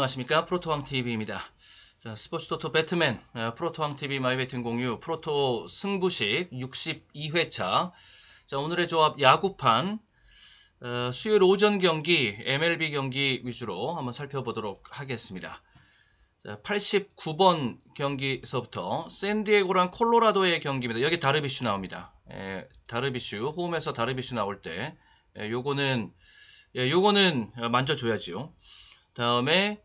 안녕하십니까 프로토왕 TV입니다. 자, 스포츠 토토 배트맨 어, 프로토왕 TV 마이베팅 공유 프로토 승부식 62회차. 자 오늘의 조합 야구판 어, 수요일 오전 경기 MLB 경기 위주로 한번 살펴보도록 하겠습니다. 자, 89번 경기서부터 샌디에고랑 콜로라도의 경기입니다. 여기 다르비슈 나옵니다. 에, 다르비슈 홈에서 다르비슈 나올 때 에, 요거는 예, 요거는 어, 만져줘야지요. 다음에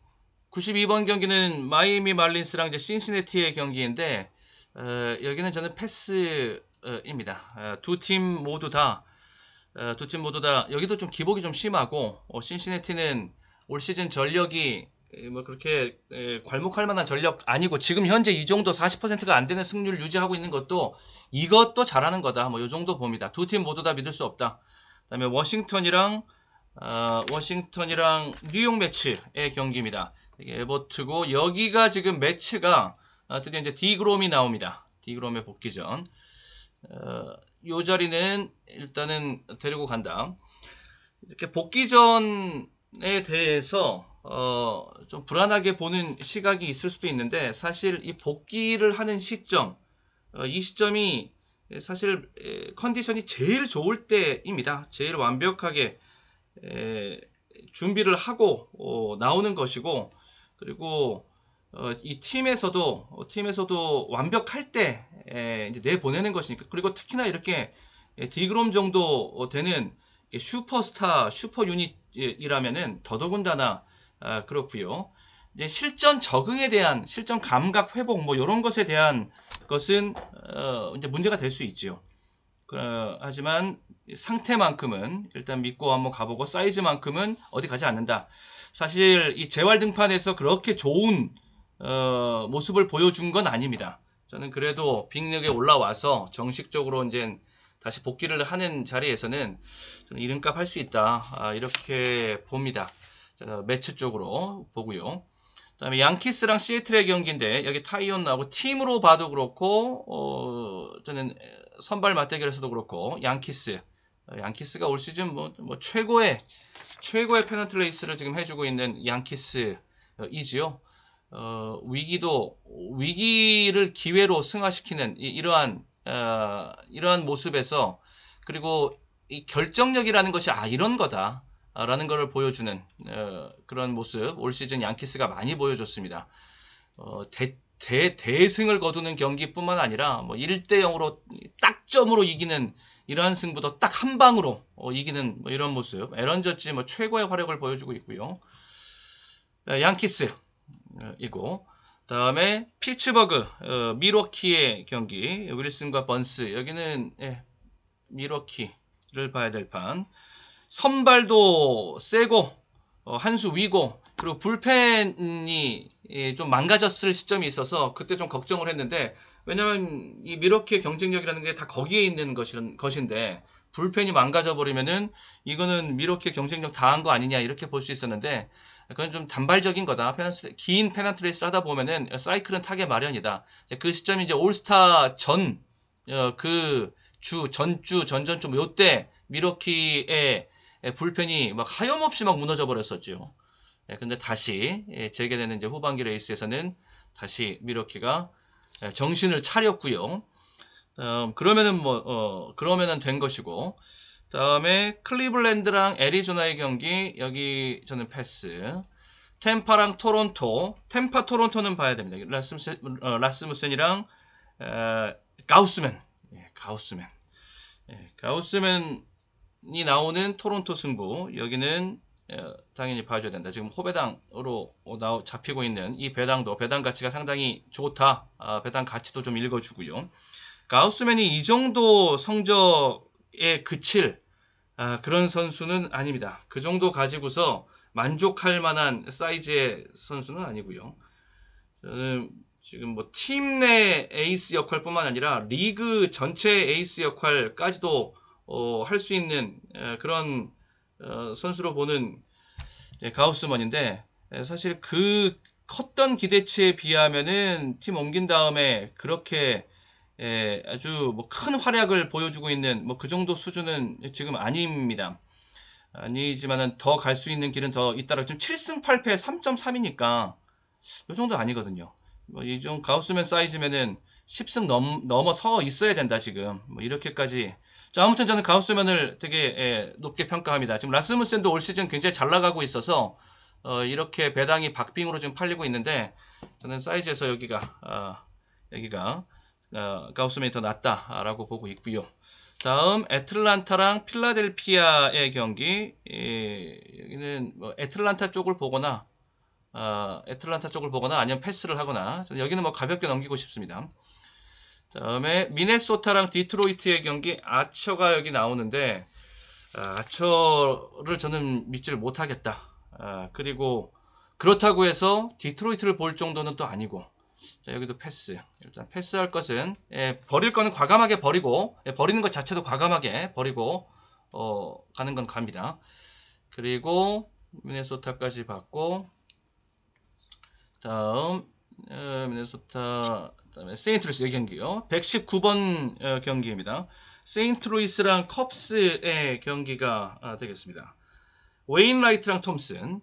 92번 경기는 마이애미 말린스랑 이제 신시내티의 경기인데 어, 여기는 저는 패스입니다. 어, 두팀 모두 다 두 팀 모두 다 여기도 좀 기복이 좀 심하고 어, 신시내티는 올 시즌 전력이 에, 뭐 그렇게 에, 괄목할 만한 전력 아니고 지금 현재 이 정도 40%가 안 되는 승률 유지하고 있는 것도 이것도 잘하는 거다. 뭐 이 정도 봅니다. 두 팀 모두 다 믿을 수 없다. 그다음에 워싱턴이랑 어, 워싱턴이랑 뉴욕 매치의 경기입니다. 이게 에버트고 여기가 지금 매치가 아, 드디어 이제 디그롬이 나옵니다. 디그롬의 복귀전. 어, 요 자리는 일단은 데리고 간다. 이렇게 복귀전에 대해서 어, 좀 불안하게 보는 시각이 있을 수도 있는데 사실 이 복귀를 하는 시점, 어, 이 시점이 사실 에, 컨디션이 제일 좋을 때입니다. 제일 완벽하게 에, 준비를 하고 어, 나오는 것이고 그리고 어, 이 팀에서도 어, 팀에서도 완벽할 때 에, 이제 내 보내는 것이니까 그리고 특히나 이렇게 에, 디그롬 정도 어, 되는 이 슈퍼스타 슈퍼 유닛이라면은 더더군다나 아, 그렇고요. 이제 실전 적응에 대한 실전 감각 회복 뭐 이런 것에 대한 것은 어, 이제 문제가 될 수 있지요. 어, 하지만 상태만큼은 일단 믿고 한번 가보고 사이즈만큼은 어디 가지 않는다. 사실 이 재활 등판에서 그렇게 좋은 어, 모습을 보여준 건 아닙니다. 저는 그래도 빅리그에 올라와서 정식적으로 이제 다시 복귀를 하는 자리에서는 저는 이름값 할 수 있다. 아, 이렇게 봅니다. 자, 매치 쪽으로 보고요. 그다음에 양키스랑 시애틀의 경기인데 여기 타이온 나오고 팀으로 봐도 그렇고 어, 저는 선발 맞대결에서도 그렇고 양키스 어, 양키스가 올 시즌 뭐, 뭐 최고의 최고의 페넌트 레이스를 지금 해주고 있는 양키스이지요. 어, 위기도 위기를 기회로 승화시키는 이, 러한 어, 이러한 모습에서 그리고 이 결정력이라는 것이 아 이런 거다. 라는 것을 보여주는 어, 그런 모습 올 시즌 양키스가 많이 보여줬습니다. 어, 대, 대, 대승을 거두는 경기뿐만 아니라 뭐 1대 0으로 딱점으로 이기는 이러한 승부도 딱 한 방으로 어, 이기는 뭐 이런 모습. 에런 저지 뭐 최고의 활약을 보여주고 있고요. 어, 양키스 어, 이고 다음에 피츠버그 어, 미로키의 경기 윌슨과 번스 여기는 예, 미로키를 봐야 될 판. 선발도 세고 어, 한수 위고 그리고 불펜이 예, 좀 망가졌을 시점이 있어서 그때 좀 걱정을 했는데 왜냐면 이 미러키의 경쟁력이라는 게 다 거기에 있는 것이, 것인데 불펜이 망가져 버리면은 이거는 미러키의 경쟁력 다한 거 아니냐 이렇게 볼 수 있었는데 그건 좀 단발적인 거다. 페넌트, 긴 페넌트 레이스를 하다 보면은 사이클은 타게 마련이다. 그 시점이 이제 올스타 전, 어, 그 주, 전주, 전전주, 뭐 요때 미러키의 불펜이 막 하염없이 막 무너져 버렸었죠. 예, 근데 다시 예, 재개되는 이제 후반기 레이스에서는 다시 미러키가 예, 정신을 차렸고요. 어, 그러면은 뭐 어, 그러면은 된 것이고 다음에 클리블랜드랑 애리조나의 경기 여기 저는 패스. 템파랑 토론토. 템파 토론토는 봐야 됩니다. 라스무센, 어, 라스무센이랑 어, 가우스맨. 예, 가우스맨. 예, 가우스맨이 나오는 토론토 승부. 여기는 어, 당연히 봐줘야 된다. 지금 호배당으로 나 잡히고 있는 이 배당도 배당 가치가 상당히 좋다. 아, 배당 가치도 좀 읽어주고요. 가우스맨이 이 정도 성적에 그칠 아, 그런 선수는 아닙니다. 그 정도 가지고서 만족할 만한 사이즈의 선수는 아니고요. 저는 지금 뭐 팀 내 에이스 역할뿐만 아니라 리그 전체 에이스 역할까지도 어, 할 수 있는 에, 그런 어, 선수로 보는 예, 가우스먼인데 예, 사실 그 컸던 기대치에 비하면은 팀 옮긴 다음에 그렇게 예, 아주 뭐 큰 활약을 보여주고 있는 뭐 그 정도 수준은 지금 아닙니다. 아니지만은 더 갈 수 있는 길은 더 있다라 지금 7승 8패 3.3이니까 이 정도 아니거든요. 뭐 이 좀 가우스맨 사이즈면은 10승 넘, 넘어서 있어야 된다 지금 뭐 이렇게까지 자 아무튼 저는 가우스맨을 되게 예, 높게 평가합니다. 지금 라스무센도 올 시즌 굉장히 잘 나가고 있어서 어, 이렇게 배당이 박빙으로 지금 팔리고 있는데 저는 사이즈에서 여기가 아, 여기가 어, 가우스맨이 더 낫다라고 보고 있고요. 다음 애틀란타랑 필라델피아의 경기 예, 여기는 뭐 애틀란타 쪽을 보거나 아, 애틀란타 쪽을 보거나 아니면 패스를 하거나 여기는 뭐 가볍게 넘기고 싶습니다. 다음에 미네소타랑 디트로이트의 경기 아처가 여기 나오는데 아, 아처를 저는 믿지를 못하겠다. 아, 그리고 그렇다고 해서 디트로이트를 볼 정도는 또 아니고 자, 여기도 패스. 일단 패스할 것은 예, 버릴 거는 과감하게 버리고 예, 버리는 것 자체도 과감하게 버리고 어, 가는 건 갑니다. 그리고 미네소타까지 받고 다음 어, 미네소타 그다음에 세인트루이스 이 경기요. 119번 어, 경기입니다. 세인트루이스랑 컵스의 경기가 아, 되겠습니다. 웨인라이트랑 톰슨.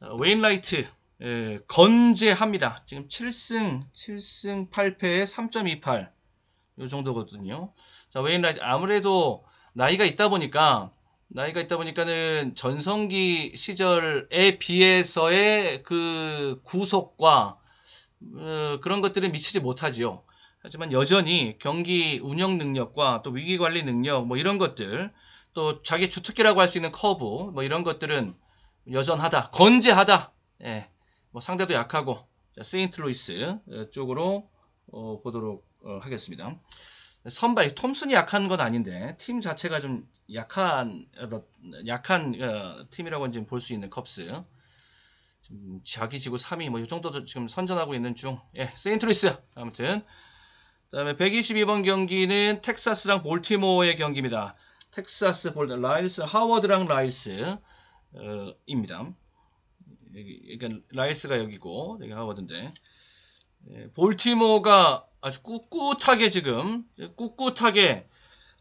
어, 웨인라이트 예, 건재합니다. 지금 7승 7승 8패에 3.28. 요 정도거든요. 자, 웨인라이트 아무래도 나이가 있다 보니까 나이가 있다 보니까는 전성기 시절에 비해서의 그 구속과 어, 그런 것들은 미치지 못하지요. 하지만 여전히 경기 운영 능력과 또 위기 관리 능력 뭐 이런 것들 또 자기 주특기라고 할 수 있는 커브 뭐 이런 것들은 여전하다 건재하다. 예, 뭐 상대도 약하고 자, 세인트루이스 어, 쪽으로 어, 보도록 어, 하겠습니다. 선발 톰슨이 약한 건 아닌데 팀 자체가 좀 약한 어, 약한 어, 팀이라고 지금 볼 수 있는 컵스 자기 지구 3위 뭐 이 정도도 지금 선전하고 있는 중 예, 세인트루이스 아무튼 그다음에 122번 경기는 텍사스랑 볼티모어의 경기입니다. 텍사스 볼 라일스 하워드랑 라일스 어, 입니다. 여기 그러니까 라일스가 여기고 여기 하워드인데 예, 볼티모어가 아주 꿋꿋하게 지금 꿋꿋하게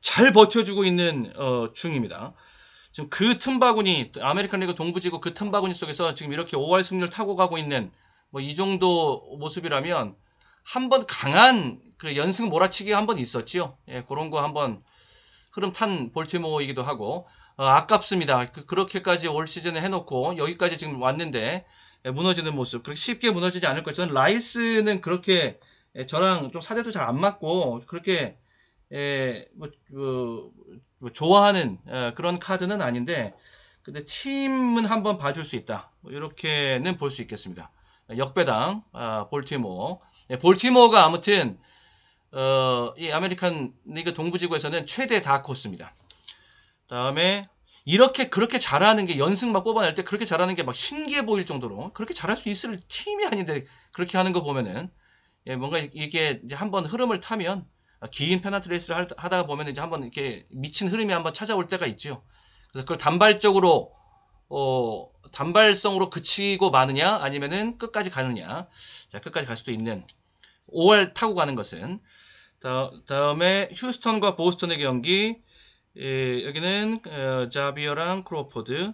잘 버텨주고 있는 어, 중입니다. 지금 그 틈바구니 아메리칸 리그 동부지구 그 틈바구니 속에서 지금 이렇게 5할 승률 타고 가고 있는 뭐 이 정도 모습이라면 한번 강한 그 연승 몰아치기 한 번 있었지요. 예, 그런 거 한번 흐름 탄 볼티모어이기도 하고 어, 아깝습니다. 그, 그렇게까지 올 시즌에 해놓고 여기까지 지금 왔는데 예, 무너지는 모습 그렇게 쉽게 무너지지 않을 거예요. 저는 라이스는 그렇게 예, 저랑 좀 사대도 잘 안 맞고 그렇게 예, 뭐, 뭐, 뭐 좋아하는 예, 그런 카드는 아닌데 근데 팀은 한번 봐줄 수 있다. 뭐 이렇게는 볼 수 있겠습니다. 역배당 아, 볼티모어 예, 볼티모어가 아무튼 어, 이 아메리칸 리그 동부지구에서는 최대 다코스입니다. 다음에 이렇게 그렇게 잘하는 게 연승 막 뽑아낼 때 그렇게 잘하는 게 막 신기해 보일 정도로 그렇게 잘할 수 있을 팀이 아닌데 그렇게 하는 거 보면은 예, 뭔가 이게 이제 한번 흐름을 타면 긴 페널티 레이스를 할- 하다가 보면 이제 한번 이렇게 미친 흐름이 한번 찾아올 때가 있죠. 그래서 그걸 단발적으로 어, 단발성으로 그치고 마느냐 아니면은 끝까지 가느냐. 자, 끝까지 갈 수도 있는 5월 타고 가는 것은 다, 다음에 휴스턴과 보스턴의 경기 예, 여기는 어, 자비어랑 크로포드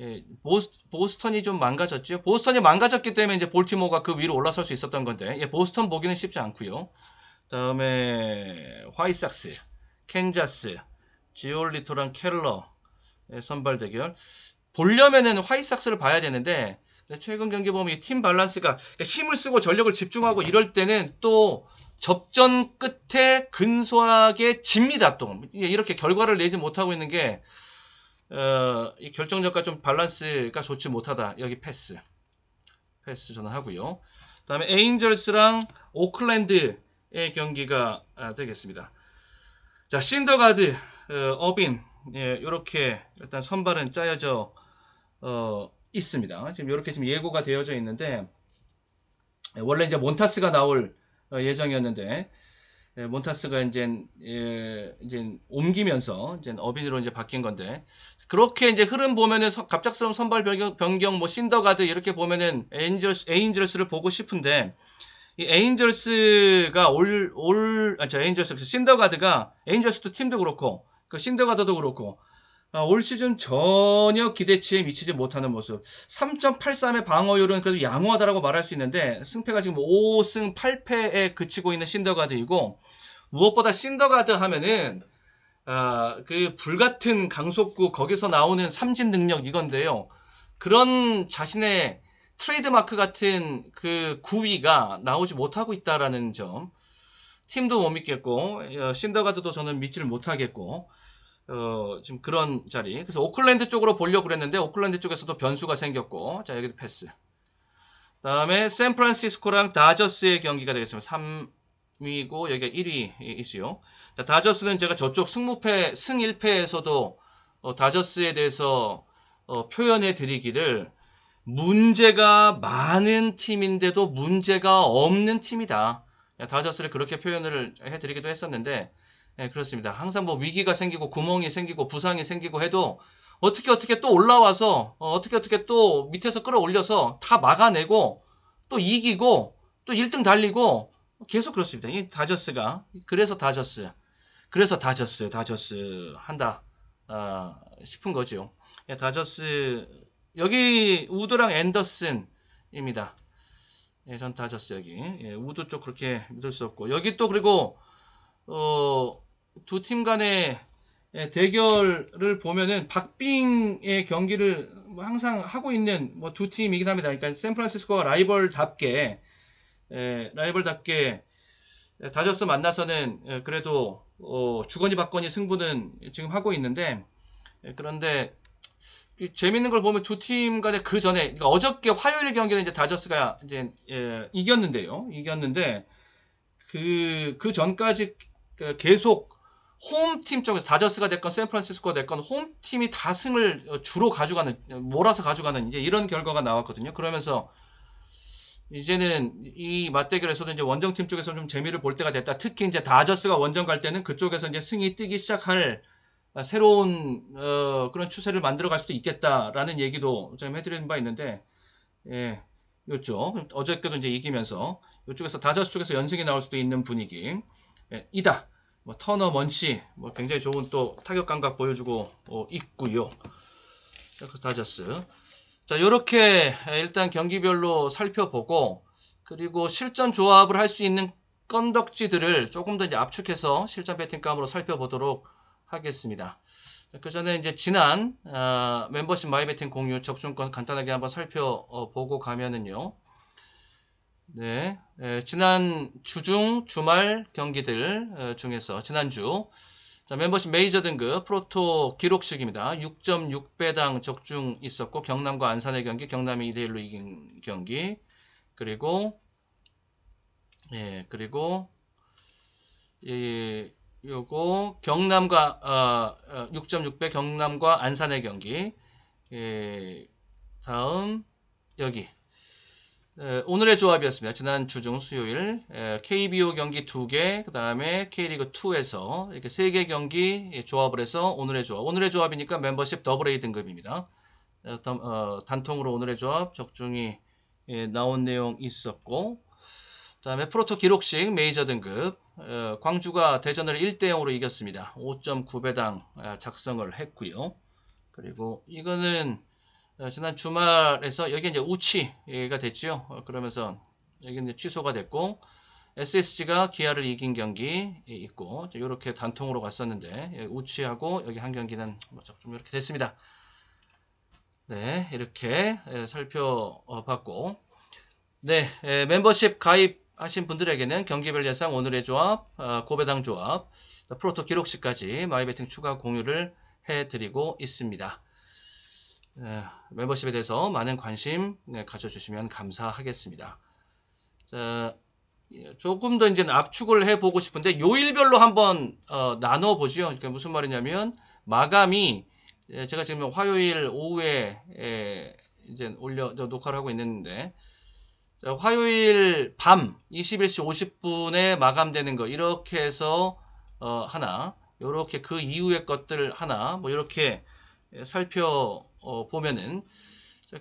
예, 보스, 보스턴이 좀 망가졌죠. 보스턴이 망가졌기 때문에 이제 볼티모어가 그 위로 올라설 수 있었던 건데 예, 보스턴 보기는 쉽지 않고요. 다음에 화이삭스, 캔자스, 지올리토랑 켈러 의 선발 대결. 보려면은 화이삭스를 봐야 되는데 최근 경기 보면 이팀 밸런스가 그러니까 힘을 쓰고 전력을 집중하고 이럴 때는 또 접전 끝에 근소하게 집니다. 또 이렇게 결과를 내지 못하고 있는 게 어, 이 결정적과 좀 밸런스가 좋지 못하다. 여기 패스. 패스 저는 하고요. 다음에 에인절스랑 오클랜드의 경기가 아, 되겠습니다. 자, 신더가드, 어, 빈 이렇게 일단 선발은 짜여져 어, 있습니다. 지금 이렇게 지금 예고가 되어져 있는데 예, 원래 이제 몬타스가 나올 어, 예정이었는데 예, 몬타스가 이제 예, 이제 옮기면서 이제 어빈으로 이제 바뀐 건데 그렇게 이제 흐름 보면은 서- 갑작스러운 선발 변경, 변경 뭐 신더가드 이렇게 보면은 에인절스 에인절스를 보고 싶은데 이 에인절스가 올 올 아, 저 에인절스 신더가드가 에인절스도 팀도 그렇고 그 신더가드도 그렇고 아, 올 시즌 전혀 기대치에 미치지 못하는 모습. 3.83의 방어율은 그래도 양호하다라고 말할 수 있는데 승패가 지금 5승 8패에 그치고 있는 신더가드이고 무엇보다 신더가드 하면은 아, 그 불같은 강속구 거기서 나오는 삼진 능력 이건데요. 그런 자신의 트레이드마크 같은 그 구위가 나오지 못하고 있다라는 점. 팀도 못 믿겠고 어, 신더가드도 저는 믿지를 못하겠고 어, 지금 그런 자리. 그래서 오클랜드 쪽으로 보려고 그랬는데 오클랜드 쪽에서도 변수가 생겼고 자 여기도 패스. 다음에 샌프란시스코랑 다저스의 경기가 되겠습니다. 3위고 여기가 1위 이수요. 자, 다저스는 제가 저쪽 승무패 승 1패에서도 어, 다저스에 대해서 어, 표현해 드리기를 문제가 많은 팀인데도 문제가 없는 팀이다. 야, 다저스를 그렇게 표현을 해드리기도 했었는데 예, 그렇습니다. 항상 뭐 위기가 생기고 구멍이 생기고 부상이 생기고 해도 어떻게 어떻게 또 올라와서 어, 떻게 어떻게 또 밑에서 끌어올려서 다 막아내고 또 이기고 또 1등 달리고 계속 그렇습니다. 이 다저스가 그래서 다저스 그래서 다저스 다저스 한다 아, 싶은 거죠. 예, 다저스 여기 우드랑 앤더슨입니다. 예, 전 다저스 여기 예, 우드 쪽 그렇게 믿을 수 없고 여기 또 그리고 어, 두 팀 간의 예, 대결을 보면은 박빙의 경기를 뭐 항상 하고 있는 뭐 두 팀이긴 합니다. 그러니까 샌프란시스코가 라이벌답게 예, 라이벌답게 예, 다저스 만나서는 예, 그래도 어, 주거니 받거니 승부는 지금 하고 있는데 예, 그런데 이 재밌는 걸 보면 두 팀 간에 그 전에 그러니까 어저께 화요일 경기는 이제 다저스가 이제 예, 이겼는데요. 이겼는데 그그 전까지 그 계속 홈팀 쪽에서 다저스가 됐건 샌프란시스코가 됐건 홈팀이 다 승을 주로 가져가는 몰아서 가져가는 이제 이런 결과가 나왔거든요. 그러면서 이제는 이 맞대결에서도 이제 원정팀 쪽에서 좀 재미를 볼 때가 됐다. 특히 이제 다저스가 원정 갈 때는 그쪽에서 이제 승이 뜨기 시작할 새로운 어, 그런 추세를 만들어 갈 수도 있겠다라는 얘기도 좀 해드리는 바 있는데 예, 요쪽 어저께도 이제 이기면서 이쪽에서 다저스 쪽에서 연승이 나올 수도 있는 분위기 예, 이다. 뭐 터너 먼치 뭐 굉장히 좋은 또 타격 감각 보여주고 어, 있고요. 자, 그래서 다저스. 자, 이렇게 일단 경기별로 살펴보고 그리고 실전 조합을 할 수 있는 건덕지들을 조금 더 이제 압축해서 실전 배팅감으로 살펴보도록 하겠습니다. 자, 그 전에 이제 지난 어, 멤버십 마이베팅 공유 적중권 간단하게 한번 살펴보고 가면은요. 네, 에, 지난 주중 주말 경기들 어, 중에서 지난주 자, 멤버십 메이저 등급 프로토 기록식입니다. 6.6배당 적중 있었고 경남과 안산의 경기 경남이 2대 1로 이긴 경기 그리고 예 그리고 예 요거 경남과 어, 어, 6.6배 경남과 안산의 경기 예 다음 여기 에, 오늘의 조합이었습니다. 지난 주중 수요일 에, KBO 경기 2개, 그 다음에 K리그 2에서 이렇게 3개 경기 예, 조합을 해서 오늘의 조합. 오늘의 조합이니까 멤버십 더블 A 등급입니다. 어, 단- 어, 단통으로 오늘의 조합 적중이 예, 나온 내용 있었고, 그 다음에 프로토 기록식 메이저 등급 어, 광주가 대전을 1대 0으로 이겼습니다. 5.9배당 아, 작성을 했고요. 그리고 이거는 어, 지난 주말에서 여기 이제 우치가 됐죠. 어, 그러면서 여기 이제 취소가 됐고 SSG가 기아를 이긴 경기 있고 이렇게 단통으로 갔었는데 예, 우치하고 여기 한 경기는 뭐좀 이렇게 됐습니다. 네, 이렇게 예, 살펴봤고 네, 예, 멤버십 가입 하신 분들에게는 경기별 예상 오늘의 조합, 어, 고배당 조합, 프로토 기록식까지 마이베팅 추가 공유를 해드리고 있습니다. 예, 멤버십에 대해서 많은 관심 네, 가져주시면 감사하겠습니다. 자, 예, 조금 더 이제 압축을 해보고 싶은데 요일별로 한번 어, 나눠보죠. 그러니까 무슨 말이냐면 마감이 예, 제가 지금 화요일 오후에 예, 이제 올려 저 녹화를 하고 있는데 자, 화요일 밤 21시 50분에 마감되는 거. 이렇게 해서 어, 하나. 이렇게 그 이후의 것들 하나. 뭐 이렇게 예, 살펴 어, 보면은.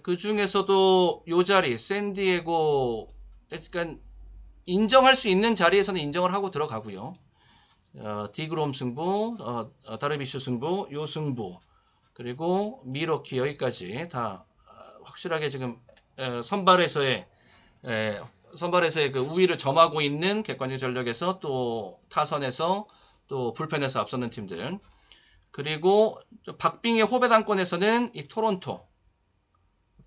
그 중에서도 요 자리 샌디에고 그러니까 인정할 수 있는 자리에서는 인정을 하고 들어가고요. 어, 디그롬 승부, 어, 어, 다르비슈 승부, 요 승부. 그리고 미러키 여기까지 다 어, 확실하게 지금 에, 선발에서의 에, 선발에서의 그 우위를 점하고 있는 객관적 전력에서 또 타선에서 또 불펜에서 앞서는 팀들 그리고 박빙의 호배당권에서는 이 토론토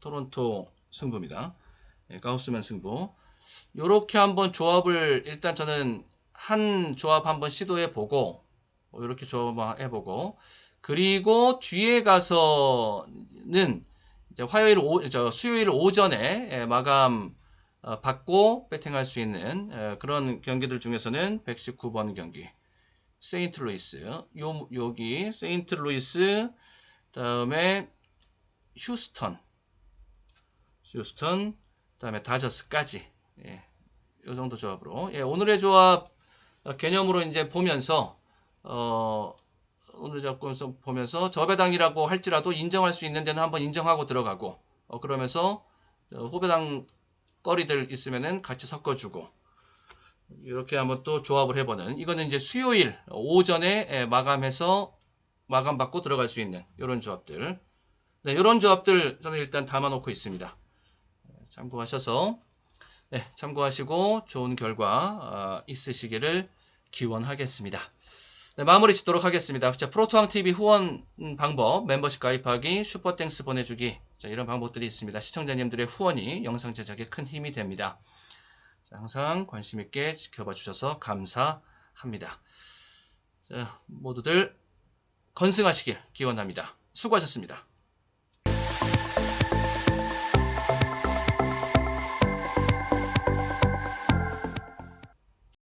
토론토 승부입니다. 예, 가우스맨 승부. 요렇게 한번 조합을 일단 저는 한 조합 한번 시도해 보고 이렇게 조합 한번 해보고 그리고 뒤에 가서는 화요일 오, 저 수요일 오전에 예, 마감 어, 받고 배팅할 수 있는 예, 그런 경기들 중에서는 119번 경기. 세인트루이스. 요 여기 세인트루이스 다음에 휴스턴. 휴스턴 그다음에 다저스까지. 예, 요 정도 조합으로. 예, 오늘의 조합 어, 개념으로 이제 보면서 어, 오늘 조합에서 보면서 저배당이라고 할지라도 인정할 수 있는 데는 한번 인정하고 들어가고 어, 그러면서 어, 호배당 거리들 있으면은 같이 섞어주고 이렇게 한번 또 조합을 해보는 이거는 이제 수요일 오전에 예, 마감해서 마감 받고 들어갈 수 있는 이런 조합들 네, 이런 조합들 저는 일단 담아놓고 있습니다. 참고하셔서 네, 참고하시고 좋은 결과 어, 있으시기를 기원하겠습니다. 네, 마무리 짓도록 하겠습니다. 자, 프로토왕 TV 후원 음, 방법, 멤버십 가입하기, 슈퍼땡스 보내주기 자, 이런 방법들이 있습니다. 시청자님들의 후원이 영상 제작에 큰 힘이 됩니다. 자, 항상 관심 있게 지켜봐 주셔서 감사합니다. 자, 모두들 건승하시길 기원합니다. 수고하셨습니다.